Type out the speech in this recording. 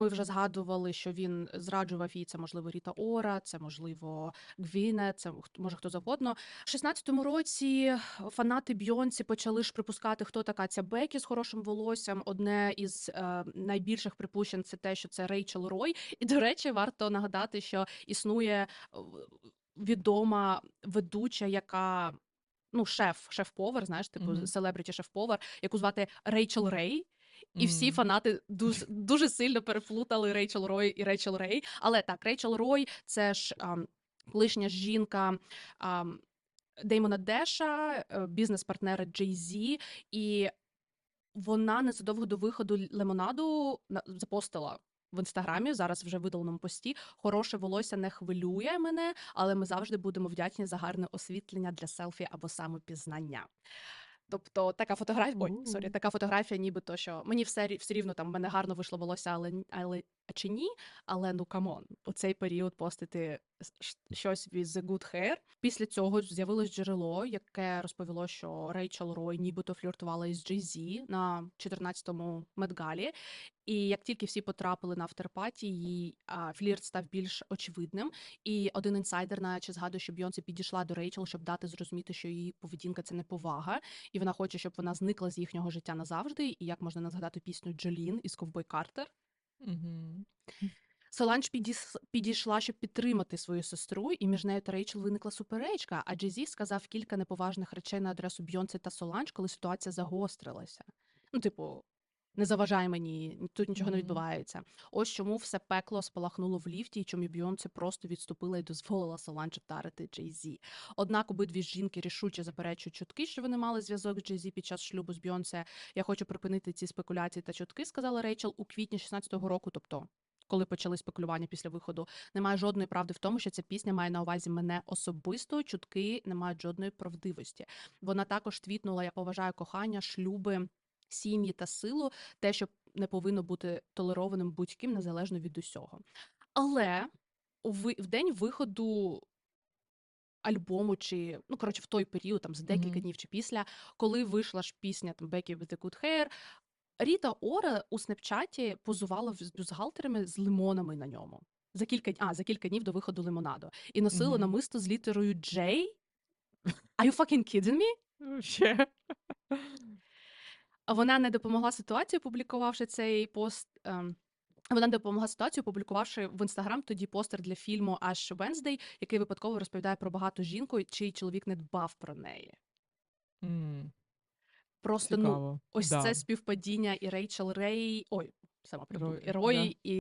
Ми вже згадували, що він зраджував їй. Це можливо Ріта Ора, це можливо Гвіне, це може хто завгодно. У 16-му році фанати Бйонсі почали ж припускати, хто така ця Бекі з хорошим волоссям. Одне із е, найбільших припущень це те, що це Рейчел Рой. І до речі, варто нагадати, що існує е, відома ведуча, яка. Ну, шеф, шеф-повар, знаєш, типу Мгм. селебріті шеф-повар, яку звати Рейчел Рей. І всі фанати дуже, дуже сильно переплутали Рейчел Рой і Рейчел Рей. Але так, Рейчел Рой це ж ам, колишня жінка ам, Деймона Деша, е, бізнес-партнера Jay Z, і вона незадовго до виходу лемонаду на- запостила. В інстаграмі зараз вже видаленому пості хороше волосся не хвилює мене, але ми завжди будемо вдячні за гарне освітлення для селфі або самопізнання. Тобто така фотографія, ой, сорі, така фотографія, ніби що мені все, все рівно там в мене гарно вийшло волосся, але, але чи ні? Але ну камон, у цей період постити щось від The Good Hair. Після цього з'явилось джерело, яке розповіло, що Рейчел Рой нібито фліртувала із Джей Зі на 14-му Медгалі. І як тільки всі потрапили на авторпаті, її а, флірт став більш очевидним. І один інсайдер, наче згадує, що Бйонсе підійшла до Рейчел, щоб дати зрозуміти, що її поведінка це не повага, і вона хоче, щоб вона зникла з їхнього життя назавжди. І як можна не згадати пісню Джолін із Ковбой Картер. Мгм. Соланж підійшла, щоб підтримати свою сестру, і між нею та Рейчел виникла суперечка. А Джезі сказав кілька неповажних речей на адресу Бйонсе та Соланж, коли ситуація загострилася. Ну, типу, не заважай мені, тут нічого не відбувається. Ось чому все пекло спалахнуло в ліфті, і чому Бйонсе просто відступила і дозволила Соланж вдарити Джей-Зі. Однак обидві жінки рішуче заперечують чутки, що вони мали зв'язок з Джей-Зі під час шлюбу з Бйонсе. Я хочу припинити ці спекуляції та чутки, сказала Рейчел у квітні 16-го року, тобто коли почали спекулювання після виходу. Немає жодної правди в тому, що ця пісня має на увазі мене особисто. Чутки не мають жодної правдивості. Вона також твітнула: я поважаю кохання, шлюби, сім'ї та силу, те, що не повинно бути толерованим будь-ким незалежно від усього. Але в день виходу. Альбому чи ну коротше в той період, там за декілька Мгм. днів чи після, коли вийшла ж пісня там Becky with the Good Hair, Ріта Ора у снапчаті позувала з бюстгальтерами з лимонами на ньому. За кілька а, за кілька днів до виходу лимонаду. І носила Мгм. намисто з літерою J. Are you fucking kidding me? Вообще. Вона не допомогла ситуацію, опублікувавши цей пост. ем, Вона допомогла ситуацію, опублікувавши в інстаграм тоді постер для фільму Аж Венздей, який випадково розповідає про багату жінку, чий чоловік не дбав про неї. Mm. Просто ну ось Да. це співпадіння і Рейчел Рей. Ой, сама Рой, і Рой, да. і